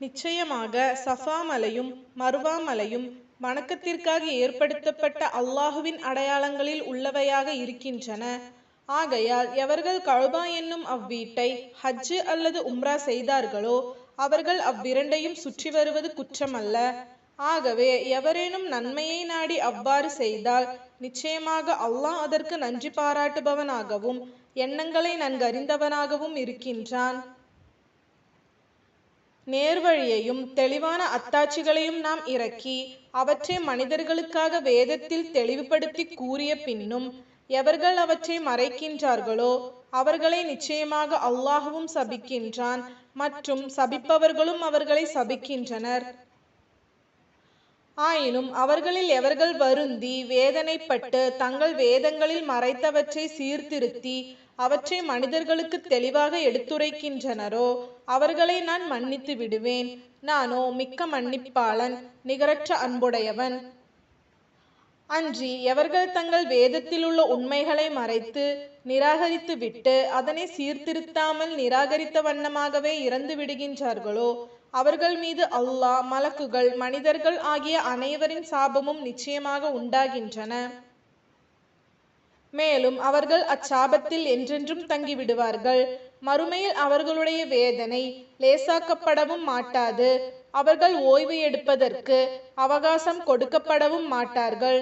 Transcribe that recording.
நிச்சயமாக சஃபா மலையும் மர்வா மலையும் வணக்கத்திற்காக ஏற்படுத்தப்பட்ட அல்லாஹுவின் அடையாளங்களில் உள்ளவையாக இருக்கின்றன. ஆகையால் எவர்கள் கழுபா என்னும் அவ்வீட்டை ஹஜ்ஜு அல்லது உம்ரா செய்தார்களோ அவர்கள் அவ்விரண்டையும் சுற்றி வருவது குற்றமல்ல. ஆகவே எவரேனும் நன்மையை நாடி அவ்வாறு செய்தால் நிச்சயமாக அல்லாஹ் அதற்கு நன்றி பாராட்டுபவனாகவும் எண்ணங்களை நன்கறிந்தவனாகவும் இருக்கின்றான். நேர்வழியையும் தெளிவான அத்தாட்சிகளையும் நாம் இறக்கி அவற்றை மனிதர்களுக்காக வேதத்தில் தெளிவுபடுத்தி கூறிய பின்னும் எவர்கள் அவற்றை மறைக்கின்றார்களோ அவர்களை நிச்சயமாக அல்லாஹுவும் சபிக்கின்றான் மற்றும் சபிப்பவர்களும் அவர்களை சபிக்கின்றனர். ஆயினும் அவர்களில் எவர்கள் வருந்தி வேதனைப்பட்டு தங்கள் வேதங்களில் மறைத்தவற்றை சீர்திருத்தி அவற்றை மனிதர்களுக்கு தெளிவாக எடுத்துரைக்கின்றனரோ அவர்களை நான் மன்னித்து விடுவேன். நானோ மிக்க மன்னிப்பாளன் நிகரற்ற அன்புடையவன். அன்றி எவர்கள் தங்கள் வேதத்தில் உள்ள உண்மைகளை மறைத்து நிராகரித்து விட்டு அதனை சீர்திருத்தாமல் நிராகரித்த வண்ணமாகவே இறந்து விடுகின்றார்களோ அவர்கள் மீது அல்லாஹ் மலக்குகள் மனிதர்கள் ஆகிய அனைவரின் சாபமும் நிச்சயமாக உண்டாகின்றன. மேலும் அவர்கள் அச்சாபத்தில் என்றென்றும் தங்கிவிடுவார்கள். மறுமையில் அவர்களுடைய வேதனை லேசாக்கப்படவும் மாட்டாது. அவர்கள் ஓய்வு எடுப்பதற்கு அவகாசம் கொடுக்கப்படவும் மாட்டார்கள்.